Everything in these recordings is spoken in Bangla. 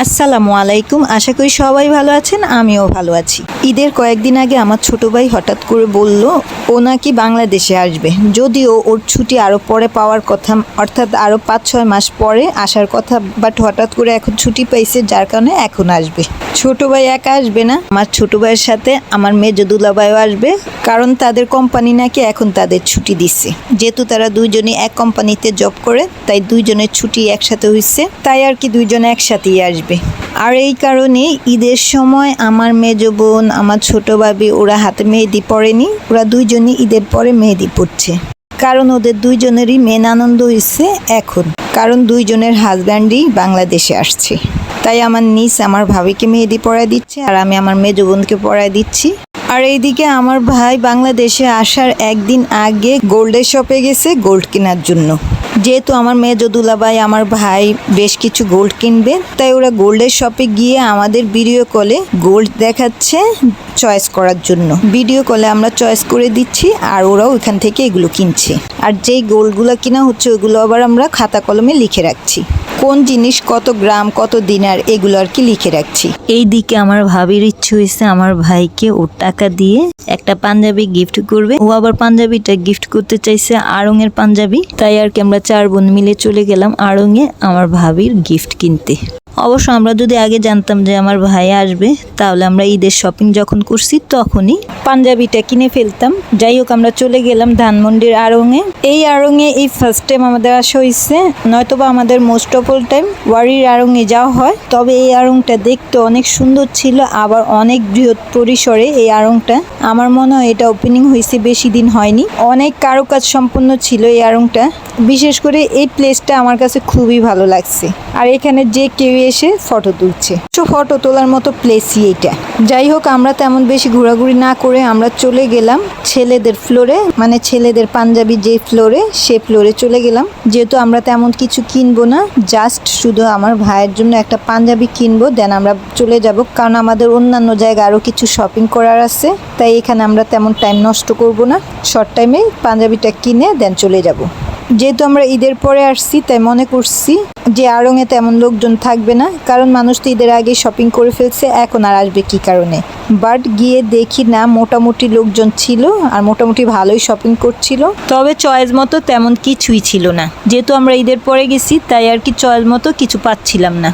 আসসালামু আলাইকুম। আশা করি সবাই ভালো আছেন, আমিও ভালো আছি। ঈদের কয়েকদিন আগে আমার ছোট ভাই হঠাৎ করে বলল, ও নাকি বাংলাদেশে আসবে। যদিও ওর ছুটি আরও পরে পাওয়ার কথা, অর্থাৎ আরও পাঁচ ছয় মাস পরে আসার কথা, বাট হঠাৎ করে এখন ছুটি পাইছে, যার কারণে এখন আসবে। ছোট ভাই একা আসবে না। আমার ছোট ভাইয়ের সাথে আমার মেজো দুলাভাইও আসবে, কারণ তাদের কোম্পানি নাকি এখন তাদের ছুটি দিচ্ছে। যেহেতু তারা দুইজনই এক কোম্পানিতে জব করে, তাই দুইজনের ছুটি একসাথে হয়েছে তাই আর কি দুইজনে একসাথেই আসবে। আর এই কারণে ঈদের সময় আমার মেজো বোন, আমার ছোট ভাবি, ওরা হাতে মেহেদি পরেনি। ওরা দুইজনই ঈদের পরে মেহেদি পড়ছে কারণ ওদের দুইজনেরই মেন আনন্দ হয়েছে এখন। কারণ দুইজনের হাজব্যান্ডই বাংলাদেশে আসছে। তাই আমার নিস আমার ভাবিকে মেহেদি পড়ায় দিচ্ছে আর আমি আমার মেজো বোনকে পড়ায় দিচ্ছি। আর এইদিকে আমার ভাই বাংলাদেশে আসার একদিন আগে গোল্ডের শপে গেছে গোল্ড কেনার জন্য। যেহেতু আমার মেয়ে যদুলাবাই, আমার ভাই বেশ কিছু গোল্ড কিনবে, তাই ওরা গোল্ডের শপে গিয়ে আমাদের ভিডিও কলে গোল্ড দেখাচ্ছে চয়েস করার জন্য। ভিডিও কলে আমরা চয়েস করে দিচ্ছি আর ওরাও ওইখান থেকে এগুলো কিনছে। আর যেই গোল্ডগুলো কিনা হচ্ছে ওইগুলো আবার আমরা খাতা কলমে লিখে রাখছি। কোন জিনিস কত গ্রাম, কত দিনার, এগুলো আর কি লিখে রাখছি। এই দিকে আমার ভাবির ইচ্ছে হয়েছে আমার ভাইকে ওর টাকা দিয়ে একটা পাঞ্জাবি গিফট করবে। ও আবার পাঞ্জাবিটা গিফট করতে চাইছে আড়ং এর পাঞ্জাবি। তাই আর কি আমরা চার বোন মিলে চলে গেলাম আড়ং এ আমার ভাবির গিফট কিনতে। অবশ্য আমরা যদি আগে জানতাম যে আমার ভাই আসবে, তাহলে আমরা ঈদের শপিং যখন করছি তখনই পাঞ্জাবিটা কিনে ফেলতাম। যাই হোক, আমরা চলে গেলাম ধানমন্ডির আড়ংয়ে এই আড়ংয়ে এই ফার্স্ট টাইম আমাদের আসা হয়েছে নয়তোবা আমাদের মোস্ট অফ অল টাইম ওয়ারির আড়ংয়ে যাওয়া হয়। তবে এই আড়ংটা দেখতে অনেক সুন্দর ছিল, আবার অনেক বৃহৎ পরিসরে এই আড়ংটা আমার মনে হয় এটা ওপেনিং হয়েছে, বেশি দিন হয়নি। অনেক কারুকাজ সম্পন্ন ছিল এই আড়ংটা বিশেষ করে এই প্লেসটা আমার কাছে খুবই ভালো লাগছে। আর এখানে যে কেউ এসে ফটো তুলছে। ফটো তোলার মতো প্লেসই এটা যাই হোক, আমরা তেমন বেশি ঘোরাঘুরি না করে আমরা চলে গেলাম ছেলেদের ফ্লোরে মানে ছেলেদের পাঞ্জাবি যে ফ্লোরে সে ফ্লোরে চলে গেলাম। যেহেতু আমরা তেমন কিছু কিনবো না জাস্ট শুধু আমার ভাইয়ের জন্য একটা পাঞ্জাবি কিনবো দেন আমরা চলে যাব। কারণ আমাদের অন্যান্য জায়গায় আরও কিছু শপিং করার আছে। তাই এখানে আমরা তেমন টাইম নষ্ট করব না। শর্ট টাইমে পাঞ্জাবিটা কিনে দেন চলে যাব। যেহেতু আমরা ঈদের পরে আসছি, তাই মনে করছি যে আড়ংয়ে তেমন লোকজন থাকবে না, কারণ মানুষ তো ঈদের আগে শপিং করে ফেলছে, এখন আর আসবে কি কারণে? বাট গিয়ে দেখি না, মোটামুটি লোকজন ছিল আর মোটামুটি ভালোই শপিং করছিল। তবে চয়েস মতো তেমন কিছুই ছিল না। যেহেতু আমরা ঈদের পরে গেছি, তাই আর কি চয়েস মতো কিছু পাচ্ছিলাম না।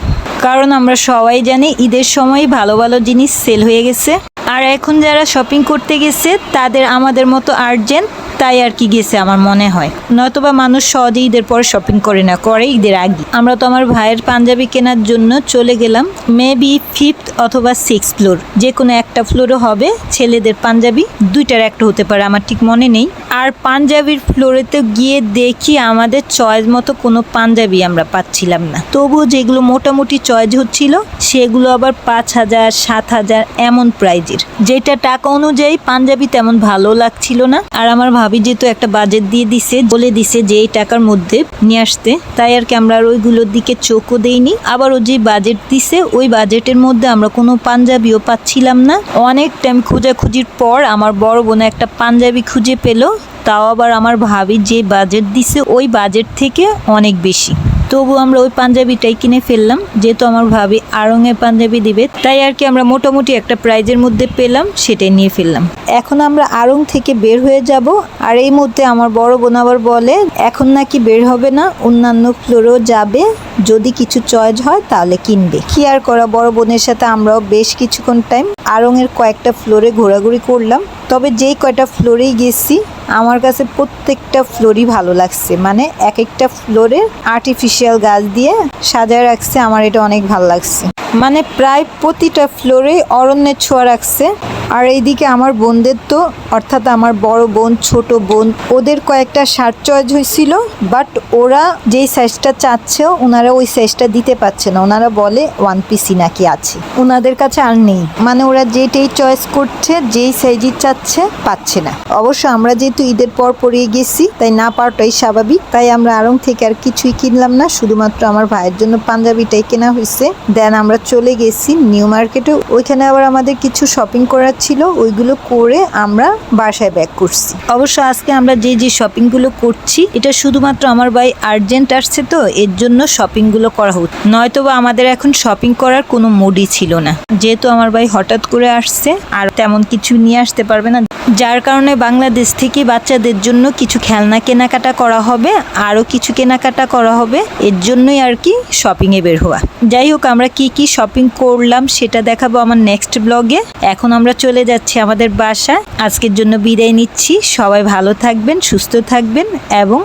কারণ আমরা সবাই জানি ঈদের সময় ভালো ভালো জিনিস সেল হয়ে গেছে। আর এখন যারা শপিং করতে গেছে, তাদের আমাদের মতো আর্জেন্ট, তাই আর কি গেছে আমার মনে হয়। নয়তোবা মানুষ সহজে ঈদের পর শপিং করে না, করে ঈদের আগে। আমরা তো আমার ভাইয়ের পাঞ্জাবি কেনার জন্য চলে গেলাম মেবি ফিফথ অথবা সিক্স ফ্লোর যে কোনো একটা ফ্লোরও হবে, ছেলেদের পাঞ্জাবি, দুইটার একটা হতে পারে, আমার ঠিক মনে নেই। আর পাঞ্জাবির ফ্লোরেতে গিয়ে দেখি আমাদের চয়েস মতো কোনো পাঞ্জাবি আমরা পাচ্ছিলাম না। তবুও যেগুলো মোটামুটি চয়েস হচ্ছিল, সেগুলো আবার পাঁচ হাজার, সাত হাজার এমন প্রাইজের যেটা টাকা অনুযায়ী পাঞ্জাবি তেমন ভালো লাগছিল না। আর আমার ভাবি যেহেতু একটা বাজেট দিয়ে দিছে, বলে দিছে যে এই টাকার মধ্যে নিয়ে আসতে। তাই আর কি আমরা আর ওইগুলোর দিকে চোখও দেইনি। আবার ও যে বাজেট দিছে, ওই বাজেটের মধ্যে আমরা কোনো পাঞ্জাবিও পাচ্ছিলাম না। অনেক টাইম খোঁজাখুঁজির পর আমার বড় বোন একটা পাঞ্জাবি খুঁজে পেল। তাও আবার আমার ভাবি যে বাজেট দিছে, ওই বাজেট থেকে অনেক বেশি। তবু আমরা ওই পাঞ্জাবিটাই কিনে ফেললাম, যেহেতু আমার ভাবি আড়ংয়ে পাঞ্জাবি দিবে, তাই আর কি আমরা মোটামুটি একটা প্রাইজের মধ্যে পেলাম, সেটাই নিয়ে ফেললাম। এখন আমরা আড়ং থেকে বের হয়ে যাব, আর এই মুহূর্তে আমার বড় বোন আবার বলে, এখন নাকি বের হবে না, অন্যান্য ফ্লোরেও যাবে, যদি কিছু চয়েস হয় তাহলে কিনবে। কি আর করা, বড় বোনের সাথে আমরাও বেশ কিছুক্ষণ টাইম আড়ংয়ের কয়েকটা ফ্লোরে ঘোরাঘুরি করলাম। তবে যেই কয়টা ফ্লোরেই গেছি, আমার কাছে প্রত্যেকটা ফ্লোরই ভালো লাগছে। মানে এক একটা ফ্লোরে আর্টিফিশিয়াল গাছ দিয়ে সাজায় রাখছে, আমার এটা অনেক ভালো লাগছে। মানে প্রায় প্রতিটা ফ্লোরে অরণ্যের ছোঁয়া রাখছে। আর এইদিকে আমার বোনদের তো, অর্থাৎ আমার বড় বোন, ছোট বোন, ওদের কয়েকটা শার্ট চয়েস হয়েছিল, বাট ওরা যেই সাইজটা চাচ্ছে, ওনারা ওই সাইজটা দিতে পারছে না। ওনারা বলে ওয়ান পিসি নাকি আছে। ওনাদের কাছে আর নেই। মানে ওরা যেটাই চয়েস করছে, যেই সাইজই চাচ্ছে, পাচ্ছে না। অবশ্য আমরা যেহেতু ঈদের পর পরিয়ে গেছি, তাই না পাওয়াটাই স্বাভাবিক। তাই আমরা আড়ং থেকে আর কিছুই কিনলাম না। শুধুমাত্র আমার ভাইয়ের জন্য পাঞ্জাবিটাই কেনা হয়েছে। দেন আমরা চলে গেছি নিউ মার্কেটে ওইখানে আবার আমাদের কিছু শপিং করার ছিল, ওইগুলো করে আমরা বাসায় ব্যাক করছি। অবশ্য আজকে আমরা যে যে শপিংগুলো করছি, এটা শুধুমাত্র আমার ভাই আর্জেন্ট আসছে তো, এর জন্য শপিংগুলো করা হচ্ছে নয়তো বা আমাদের এখন শপিং করার কোনো মুডই ছিল না। যেহেতু আমার ভাই হঠাৎ করে আসছে, আর তেমন কিছু নিয়ে আসতে পারবে না। যার কারণে বাংলাদেশ থেকে বাচ্চাদের জন্য কিছু খেলনা কেনাকাটা করা হবে, আরও কিছু কেনাকাটা করা হবে, এর জন্যই আর কি শপিংয়ে বের হওয়া। যাই হোক, আমরা কি কি শপিং করলাম, সেটা দেখাবো আমার নেক্সট ব্লগে এখন আমরা চলে যাচ্ছি আমাদের বাসায়। আজকের জন্য বিদায় নিচ্ছি। সবাই ভালো থাকবেন, সুস্থ থাকবেন এবং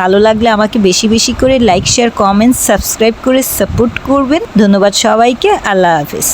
ভালো লাগলে আমাকে বেশি বেশি করে লাইক শেয়ার কমেন্ট সাবস্ক্রাইব করে সাপোর্ট করবেন। ধন্যবাদ সবাইকে। আল্লাহ হাফিজ।